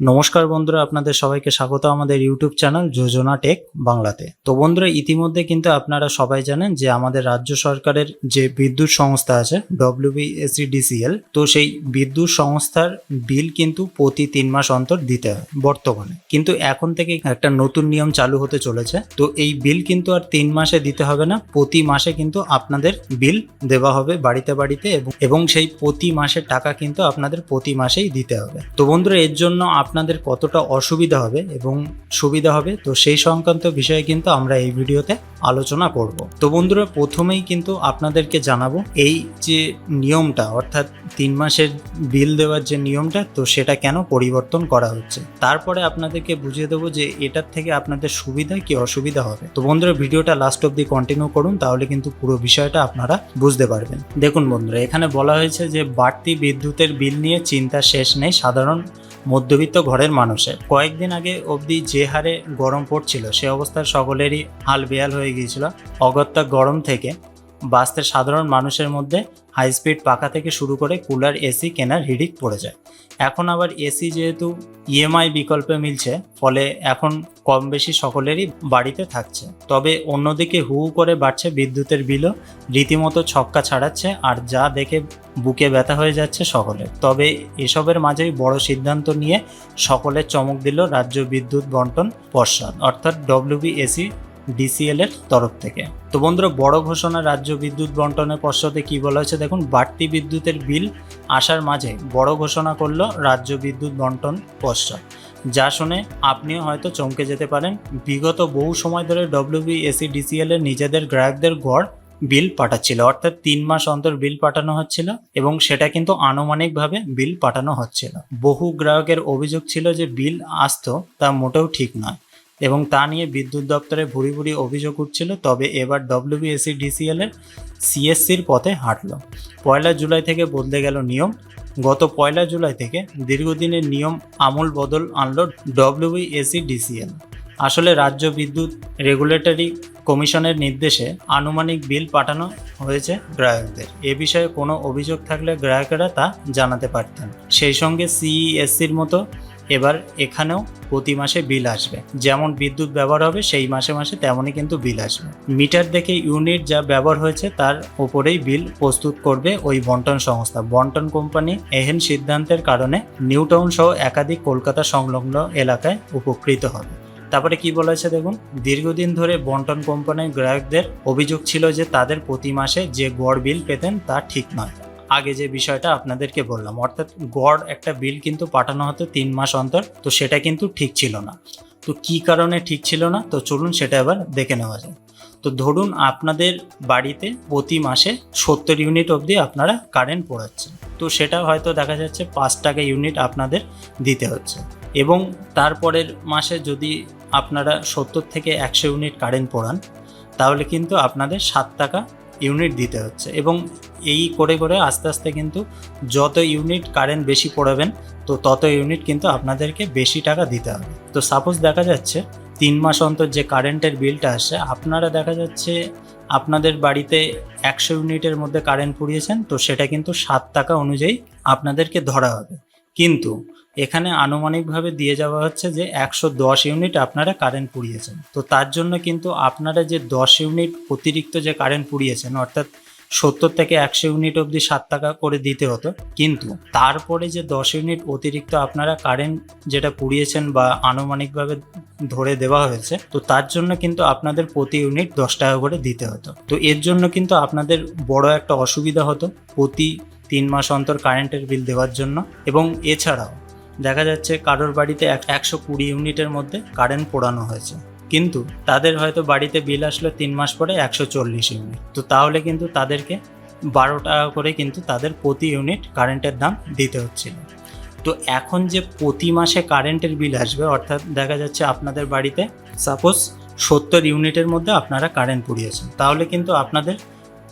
নমস্কার বন্ধুরা, আপনাদের সবাইকে স্বাগত আমাদের ইউটিউব চ্যানেল যোজনা টেক বাংলাতে। তো বন্ধুরা, ইতিমধ্যে কিন্তু আপনারা সবাই জানেন যে আমাদের রাজ্য সরকারের যে বিদ্যুৎ সংস্থা আছে ডব্লিউবিএসিডিসিএল তো সেই বিদ্যুৎ সংস্থার বিল কিন্তু প্রতি তিন মাস অন্তর দিতে হয় বর্তমানে। কিন্তু এখন থেকে একটা নতুন নিয়ম চালু হতে চলেছে, তো এই বিল কিন্তু আর তিন মাসে দিতে হবে না, প্রতি মাসে কিন্তু আপনাদের বিল দেওয়া হবে বাড়িতে বাড়িতে এবং সেই প্রতি মাসের টাকা কিন্তু আপনাদের প্রতি মাসেই দিতে হবে। তো বন্ধুরা, এর জন্য আপনাদের কতটা অসুবিধা হবে এবং সুবিধা হবে, তো সেই সংক্রান্ত বিষয়ে কিন্তু আমরা এই ভিডিওতে আলোচনা করব। তো বন্ধুরা, প্রথমেই কিন্তু আপনাদেরকে জানাব, এই যে নিয়মটা, অর্থাৎ তিন মাসের বিল দেওয়ার যে নিয়মটা, তো সেটা কেন পরিবর্তন করা হচ্ছে? তারপরে আপনাদেরকে বুঝিয়ে দেবো যে এটার থেকে আপনাদের সুবিধা কি অসুবিধা হবে। তো বন্ধুরা, ভিডিওটা লাস্ট অব্দি কন্টিনিউ করুন, তাহলে কিন্তু পুরো বিষয়টা আপনারা বুঝতে পারবেন। দেখুন বন্ধুরা, এখানে বলা হয়েছে যে বাড়তি বিদ্যুতের বিল নিয়ে চিন্তা শেষ নেই। সাধারণ মধ্যবিত্ত ঘরের মানুষের। কয়েকদিন আগে অবধি যে হারে গরম পড়ছিল, সে অবস্থায় সকলেরই হাল বেয়াল হয়ে গিয়েছিল। অগত্যা গরম থেকে বাঁচতে সাধারণ মানুষের মধ্যে হাই স্পিড পাখা থেকে শুরু করে কুলার, এসি, কেনার হিড়িক পড়ে যায়। এখন আবার এসি যেহেতু ইএমআই বিকল্পে মিলছে, ফলে এখন কম বেশি সকলেরই বাড়িতে থাকছে। তবে অন্যদিকে হু হু করে বাড়ছে বিদ্যুতের বিলও, রীতিমতো ছক্কা ছাড়াচ্ছে আর যা দেখে বুকে ব্যথা হয়ে যাচ্ছে সকলের তবে এসবের মাঝেই বড় সিদ্ধান্ত নিয়ে সকলের চমক দিল রাজ্য বিদ্যুৎ বন্টন পর্ষদ, অর্থাৎ ডব্লিউবিএসি ডিসিএল এর তরফ থেকে। তো বন্ধুরা, বড় ঘোষণা রাজ্য বিদ্যুৎ বন্টনের পর্ষদে কি বলা হয়েছে? দেখুন, বাড়তি বিদ্যুতের বিল আসার মাঝে বড় ঘোষণা করল রাজ্য বিদ্যুৎ বন্টন পর্ষদ যা শুনে আপনিও হয়তো চমকে যেতে পারেন। বিগত বহু সময় ধরে ডব্লিউবিএসি ডিসিএল এর নিজেদের গ্রাহকদের গড় বিল পাঠাচ্ছিল, অর্থাৎ তিন মাস অন্তর বিল পাঠানো হচ্ছিল এবং সেটা কিন্তু আনুমানিকভাবে বিল পাঠানো হচ্ছিল। বহু গ্রাহকের অভিযোগ ছিল যে বিল আসতো তা মোটেও ঠিক নয় এবং তা নিয়ে বিদ্যুৎ দপ্তরে ভুরি ভুরি অভিযোগ উঠছিল, তবে এবার ডব্লিউবিএসসি ডিসিএল এর সিএসসির পথে হাঁটলো। পয়লা জুলাই থেকে বদলে গেল নিয়ম। গত পয়লা জুলাই থেকে দীর্ঘদিনের নিয়ম আমূল বদল আনলো ডব্লিউবিএসসি ডিসিএল আসলে রাজ্য বিদ্যুৎ রেগুলেটরি কমিশনের নির্দেশে আনুমানিক বিল পাঠানো হয়েছে গ্রাহকদের। এ বিষয়ে কোনো অভিযোগ থাকলে গ্রাহকেরা তা জানাতে পারতেন। সেই সঙ্গে সিইএসসির মতো এবার এখানেও প্রতি মাসে বিল আসবে। যেমন বিদ্যুৎ ব্যবহার হবে, সেই মাসে মাসে তেমনই কিন্তু বিল আসবে। মিটার দেখে ইউনিট যা ব্যবহার হয়েছে, তার উপরেই বিল প্রস্তুত করবে ওই বন্টন সংস্থা। বন্টন কোম্পানি এহেন সিদ্ধান্তের কারণে নিউটাউন সহ একাধিক কলকাতা সংলগ্ন এলাকায় উপকৃত হবে। তারপরে কি বলা হয়েছে দেখুন, দীর্ঘদিন ধরে বন্টন কোম্পানির গ্রাহকদের অভিযোগ ছিল যে তাদের প্রতি মাসে যে গড় বিল পেতেন তা ঠিক নয়। আগে যে বিষয়টা আপনাদেরকে বললাম, অর্থাৎ গড় একটা বিল কিন্তু পাঠানো হতো তিন মাস অন্তর, তো সেটা কিন্তু ঠিক ছিল না। তো কি কারণে ঠিক ছিল না? তো চলুন সেটা এবার দেখে নেওয়া যায় তো ধরুন আপনাদের বাড়িতে প্রতি মাসে সত্তর ইউনিট অবধি আপনারা কারেন্ট পোড়াচ্ছেন, তো সেটা হয়তো দেখা যাচ্ছে পাঁচ টাকা ইউনিট আপনাদের দিতে হচ্ছে। এবং তারপরের মাসে যদি আপনারা সত্তর থেকে একশো ইউনিট কারেন্ট পড়ান, তাহলে কিন্তু আপনাদের সাত টাকা ইউনিট দিতে হচ্ছে। এবং এই করে করে আস্তে আস্তে কিন্তু যত ইউনিট কারেন্ট বেশি পড়াবেন, তো তত ইউনিট কিন্তু আপনাদেরকে বেশি টাকা দিতে হবে। তো সাপোজ দেখা যাচ্ছে তিন মাস অন্তর যে কারেন্টের বিলটা আসছে আপনারা দেখা যাচ্ছে আপনাদের বাড়িতে একশো ইউনিটের মধ্যে কারেন্ট পুড়িয়েছেন, তো সেটা কিন্তু সাত টাকা অনুযায়ী আপনাদেরকে ধরা হবে। কিন্তু এখানে আনুমানিকভাবে দিয়ে যাওয়া হচ্ছে যে একশো দশ ইউনিট আপনারা কারেন্ট পুড়িয়েছেন। তো তার জন্য কিন্তু আপনারা যে দশ ইউনিট অতিরিক্ত যে কারেন্ট পুড়িয়েছেন, অর্থাৎ সত্তর থেকে একশো ইউনিট অবধি সাত টাকা করে দিতে হতো। কিন্তু তারপরে যে দশ ইউনিট অতিরিক্ত আপনারা কারেন্ট যেটা পুড়িয়েছেন বা আনুমানিকভাবে ধরে দেওয়া হয়েছে, তো তার জন্য কিন্তু আপনাদের প্রতি ইউনিট দশ টাকা করে দিতে হতো। তো এর জন্য কিন্তু আপনাদের বড় একটা অসুবিধা হতো প্রতি তিন মাস অন্তর কারেন্টের বিল দেওয়ার জন্য। এবং এছাড়াও দেখা যাচ্ছে কারোর বাড়িতে এক- একশো কুড়ি ইউনিটের মধ্যে কারেন্ট পোড়ানো হয়েছে। কিন্তু তাদের হয়তো বাড়িতে বিল আসলো তিন মাস পরে একশো চল্লিশ ইউনিট। তো তাহলে কিন্তু তাদেরকে বারো টাকা করে কিন্তু তাদের প্রতি ইউনিট কারেন্টের দাম দিতে হচ্ছিল। তো এখন যে প্রতি মাসে কারেন্টের বিল আসবে, অর্থাৎ দেখা যাচ্ছে আপনাদের বাড়িতে সাপোজ সত্তর ইউনিটের মধ্যে আপনারা কারেন্ট পুড়িয়েছেন, তাহলে কিন্তু আপনাদের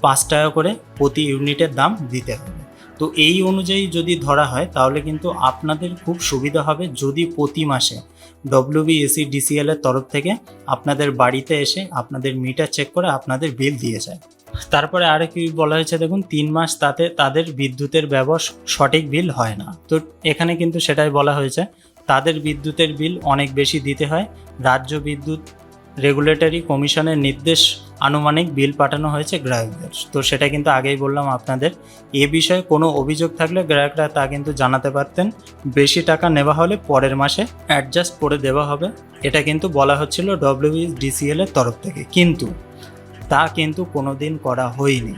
পাঁচ টাকা করে প্রতি ইউনিটের দাম দিতে হবে। তো এই অনুযায়ী যদি ধরা হয়, তাহলে কিন্তু আপনাদের খুব সুবিধা হবে যদি প্রতি মাসে ডব্লিউবিএসি ডিসিএল এর তরফ থেকে আপনাদের বাড়িতে এসে আপনাদের মিটার চেক করে আপনাদের বিল দিয়ে যায়। তারপরে আরে কি বলা হয়েছে, দেখুন, তিন মাস তাতে তাদের বিদ্যুতের ব্যবহার সঠিক বিল হয় না। তো এখানে কিন্তু সেটাই বলা হয়েছে, তাদের বিদ্যুতের বিল অনেক বেশি দিতে হয়। রাজ্য বিদ্যুৎ রেগুলেটরি কমিশনের নির্দেশ আনুমানিক বিল পাঠানো হয়েছে গ্রাহকদের। তো সেটা কিন্তু আগেই বললাম আপনাদের। এ বিষয়ে কোনো অভিযোগ থাকলে গ্রাহকরা তা কিন্তু জানাতে পারতেন। বেশি টাকা নেওয়া হলে পরের মাসে অ্যাডজাস্ট করে দেওয়া হবে। এটা কিন্তু বলা হচ্ছিল ডব্লিউ ডব্লিউডিসিএল এর তরফ থেকে। কিন্তু তা কিন্তু কোনো দিন করা হয়নি।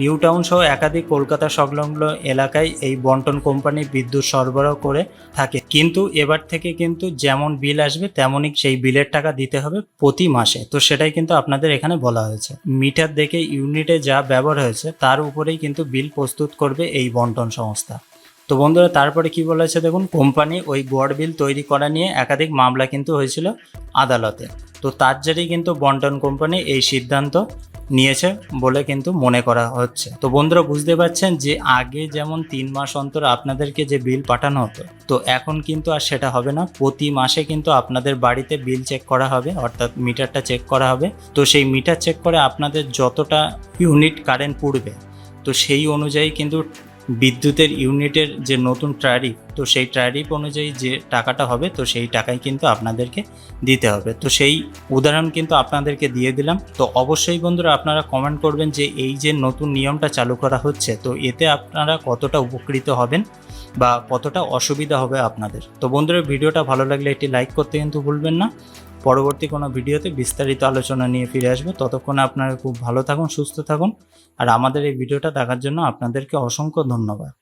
নিউ টাউন সহ একাধিক কলকাতা সংলগ্ন এলাকায় এই বন্টন কোম্পানি বিদ্যুৎ সরবরাহ করে থাকে। কিন্তু এবার থেকে কিন্তু যেমন বিল আসবে, তেমনই সেই বিলের টাকা দিতে হবে প্রতি মাসে। তো সেটাই কিন্তু আপনাদের এখানে বলা হয়েছে। মিটার দেখে ইউনিটে যা ব্যবহার হয়েছে, তার উপরেই কিন্তু বিল প্রস্তুত করবে এই বন্টন সংস্থা। তো বন্ধুরা, তারপরে কি বলেছে দেখুন, কোম্পানি ওই বোর্ড বিল তৈরি করা নিয়ে একাধিক মামলা কিন্তু হয়েছিল আদালতে। তো তার জেরেই কিন্তু বন্টন কোম্পানি এই সিদ্ধান্ত নিয়েছে বলে কিন্তু মনে করা হচ্ছে। তো বন্ধুরা বুঝতে পারছেন যে আগে যেমন তিন মাস অন্তর আপনাদেরকে যে বিল পাঠানো হতো, তো এখন কিন্তু আর সেটা হবে না। প্রতি মাসে কিন্তু আপনাদের বাড়িতে বিল চেক করা হবে, অর্থাৎ মিটারটা চেক করা হবে। তো সেই মিটার চেক করে আপনাদের যতটা ইউনিট কারেন্ট পুড়বে, তো সেই অনুযায়ী কিন্তু বিদ্যুতের ইউনিটের যে নতুন ট্যারিফ তো সেই ট্যারিফ অনুযায়ী যে টাকাটা হবে, তো সেই টাকাই কিন্তু আপনাদেরকে দিতে হবে। তো সেই উদাহরণ কিন্তু আপনাদেরকে দিয়ে দিলাম। তো অবশ্যই বন্ধুরা আপনারা কমেন্ট করবেন যে এই যে নতুন নিয়মটা চালু করা হচ্ছে, তো এতে আপনারা কতটা উপকৃত হবেন বা কতটা অসুবিধা হবে আপনাদের। তো বন্ধুরা ভিডিওটা ভালো লাগলে একটি লাইক করতে কিন্তু ভুলবেন না। পরবর্তী কোনো ভিডিওতে বিস্তারিত আলোচনা নিয়ে ফিরে আসব। ততক্ষণে আপনারা খুব ভালো থাকুন, সুস্থ থাকুন। আর আমাদের এই ভিডিওটা দেখার জন্য আপনাদেরকে অসংখ্য ধন্যবাদ।